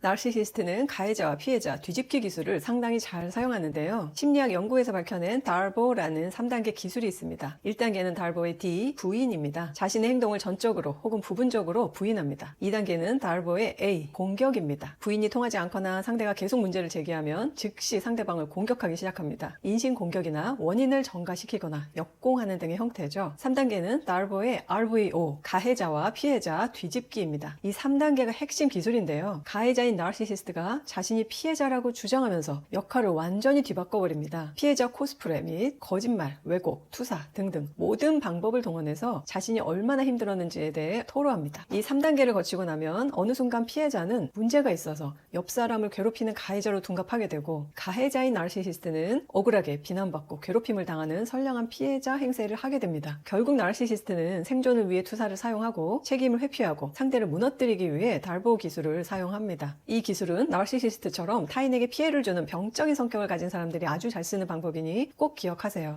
나르시시스트는 가해자와 피해자 뒤집기 기술을 상당히 잘 사용하는데요. 심리학 연구에서 밝혀낸 달보라는 3단계 기술이 있습니다. 1단계는 달보의 D, 부인입니다. 자신의 행동을 전적으로 혹은 부분적으로 부인합니다. 2단계는 달보의 A, 공격입니다. 부인이 통하지 않거나 상대가 계속 문제를 제기하면 즉시 상대방을 공격하기 시작합니다. 인신 공격이나 원인을 전가시키거나 역공하는 등의 형태죠. 3단계는 달보의 RVO, 가해자와 피해자 뒤집기입니다. 이 3단계가 핵심 기술인데요. 가해자 인 나르시시스트가 자신이 피해자라고 주장하면서 역할을 완전히 뒤바꿔버립니다. 피해자 코스프레 및 거짓말, 왜곡, 투사 등등 모든 방법을 동원해서 자신이 얼마나 힘들었는지에 대해 토로합니다. 이 3단계를 거치고 나면 어느 순간 피해자는 문제가 있어서 옆 사람을 괴롭히는 가해자로 둔갑하게 되고 가해자인 나르시시스트는 억울하게 비난받고 괴롭힘을 당하는 선량한 피해자 행세를 하게 됩니다. 결국 나르시시스트는 생존을 위해 투사를 사용하고 책임을 회피하고 상대를 무너뜨리기 위해 달보 기술을 사용합니다. 이 기술은 나르시시스트처럼 타인에게 피해를 주는 병적인 성격을 가진 사람들이 아주 잘 쓰는 방법이니 꼭 기억하세요.